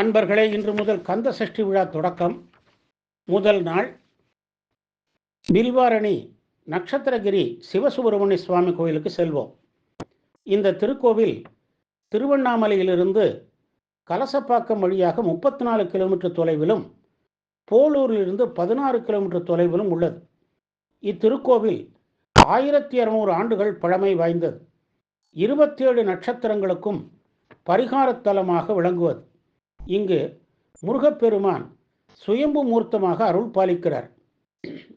அன்பர்களே இன்று முதல் கந்த சஷ்டி விழா தொடக்கம். முதல் நாள் பில்வாரணி நட்சத்திரகிரி சிவசுப்பிரமணிய சுவாமி கோயிலுக்கு செல்வோம். இந்த திருக்கோவில் திருவண்ணாமலையிலிருந்து கலசப்பாக்கம் வழியாக முப்பத்தி நாலு கிலோமீட்டர் தொலைவிலும் போலூரிலிருந்து பதினாறு கிலோமீட்டர் தொலைவிலும் உள்ளது. இத்திருக்கோவில் ஆயிரத்தி இரநூறு ஆண்டுகள் பழமை வாய்ந்தது. இருபத்தேழு நட்சத்திரங்களுக்கும் பரிகாரத்தலமாக விளங்குவது. இங்கு முருகப்பெருமான் சுயம்பு மூர்த்தமாக அருள் பாலிக்கிறார்.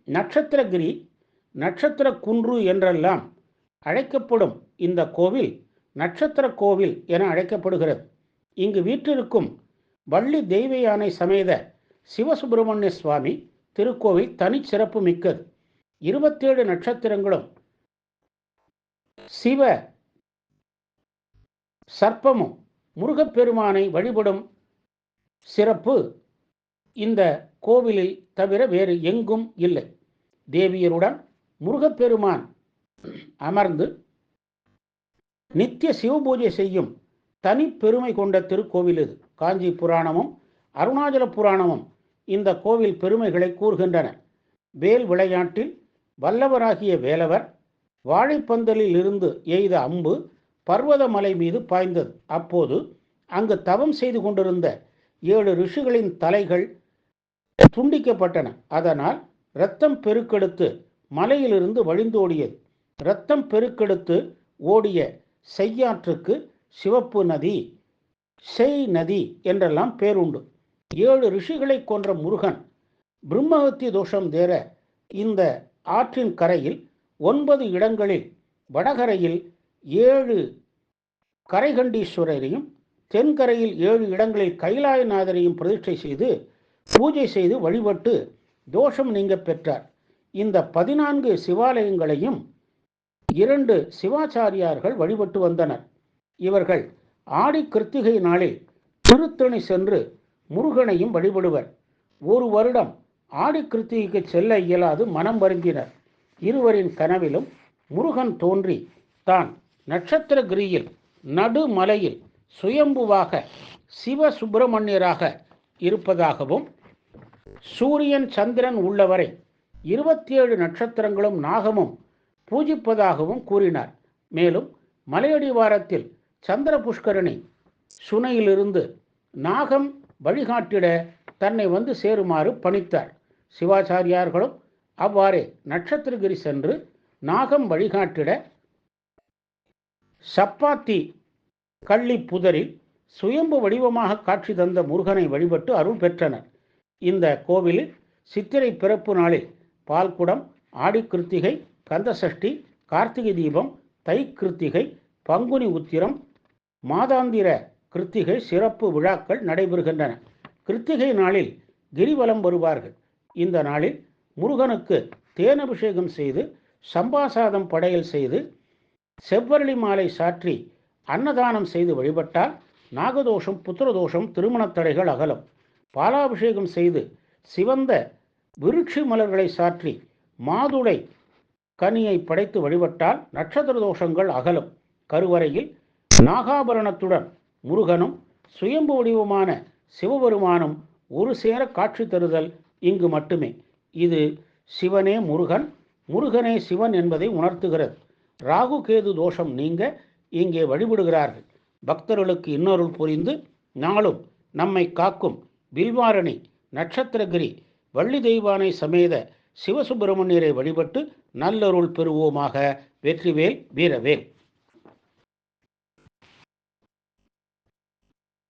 நட்சத்திரகிரி நட்சத்திர குன்று என்றெல்லாம் அழைக்கப்படும் இந்த கோவில் நட்சத்திர கோவில் என அழைக்கப்படுகிறது. இங்கு வீற்றிருக்கும் வள்ளி தெய்வ யானை சமேத சிவசுப்பிரமணிய சுவாமி திருக்கோவில் தனிச்சிறப்பு மிக்கது. இருபத்தேழு நட்சத்திரங்களும் சிவ சர்ப்பமும் முருகப்பெருமானை வழிபடும் சிறப்பு. இந்த கோவிலில் தவிர வேறு எங்கும் இல்லை. தேவியருடன் முருகப்பெருமான் அமர்ந்து நித்திய சிவபூஜை செய்யும் தனிப்பெருமை கொண்ட திருக்கோவில் இது. காஞ்சி புராணமும் அருணாச்சல புராணமும் இந்த கோவில் பெருமைகளை கூறுகின்றன. வேல் விளையாட்டில் வல்லவராகிய வேலவர் வாழைப்பந்தலில் இருந்து எய்த அம்பு பர்வதமலை மீது பாய்ந்தது. அப்போது அங்கு தவம் செய்து கொண்டிருந்த ஏழு ரிஷிகளின் தலைகள் துண்டிக்கப்பட்டன. அதனால் இரத்தம் பெருக்கெடுத்து மலையிலிருந்து வழிந்தோடியது. இரத்தம் பெருக்கெடுத்து ஓடிய செய்யாற்றுக்கு சிவப்பு நதி செய் நதி என்றெல்லாம் பேருண்டு. ஏழு ரிஷிகளை கொன்ற முருகன் பிரம்மஹத்தி தோஷம் தேர இந்த ஆற்றின் கரையில் ஒன்பது இடங்களில் வடகரையில் ஏழு கரைகண்டீஸ்வரரையும் தென்கரையில் ஏழு இடங்களில் கைலாயநாதரையும் பிரதிஷ்டை செய்து பூஜை செய்து வழிபட்டு தோஷம் நீங்க பெற்றார். இந்த பதினான்கு சிவாலயங்களையும் இரண்டு சிவாச்சாரியார்கள் வழிபட்டு வந்தனர். இவர்கள் ஆடி கிருத்திகை நாளில் திருத்தணி சென்று முருகனையும் வழிபடுவர். ஒரு வருடம் ஆடி கிருத்திகைக்கு செல்ல இயலாது மனம் வருந்தினர். இருவரின் கனவிலும் முருகன் தோன்றி தான் நட்சத்திரகிரியில் நடுமலையில் சுயம்புவாக சிவ சுப்பிரமணியராக இருப்பதாகவும் சூரியன் சந்திரன் உள்ளவரை இருபத்தி ஏழு நட்சத்திரங்களும் நாகமும் பூஜிப்பதாகவும் கூறினார். மேலும் மலையடிவாரத்தில் சந்திர புஷ்கரணி சுனையிலிருந்து நாகம் வழிகாட்டிட தன்னை வந்து சேருமாறு பணித்தார். சிவாச்சாரியார்களும் அவ்வாறே நட்சத்திரகிரி சென்று நாகம் வழிகாட்டிட சப்பாத்தி கள்ளி புதரில் சுயம்பு வடிவமாக காட்சி தந்த முருகனை வழிபட்டு அருள் பெற்றனர். இந்த கோவிலில் சித்திரை பிறப்பு நாளில் பால்குடம் ஆடி கிருத்திகை கந்தசஷ்டி கார்த்திகை தீபம் தை கிருத்திகை பங்குனி உத்திரம் மாதாந்திர கிருத்திகை சிறப்பு விழாக்கள் நடைபெறுகின்றன. கிருத்திகை நாளில் கிரிவலம் வருவார்கள். இந்த நாளில் முருகனுக்கு தேனபிஷேகம் செய்து சம்பாசாதம் படையல் செய்து செவ்வரளி மாலை சாற்றி அன்னதானம் செய்து வழிபட்டால் நாகதோஷம் புத்திரதோஷம் திருமணத் தடைகள் அகலும். பாலாபிஷேகம் செய்து சிவந்த விருட்சி மலர்களை சாற்றி மாதுளை கனியை படைத்து வழிபட்டால் நட்சத்திர தோஷங்கள் அகலும். கருவறையில் நாகாபரணத்துடன் முருகனும் சுயம்பு வடிவமான சிவபெருமானும் ஒரு சேர காட்சி தருதல் இங்கு மட்டுமே. இது சிவனே முருகன் முருகனே சிவன் என்பதை உணர்த்துகிறது. ராகு கேது தோஷம் நீங்க இங்கே வழிபடுகிறார்கள். பக்தர்களுக்கு இன்னொருள் புரிந்து நாளும் நம்மை காக்கும் வில்வாரணி நட்சத்திரகிரி வள்ளி தெய்வானை சமேத சிவசுப்பிரமணியரை வழிபட்டு நல்லருள் பெறுவோமாக வெற்றிவேல் வீரவேல்.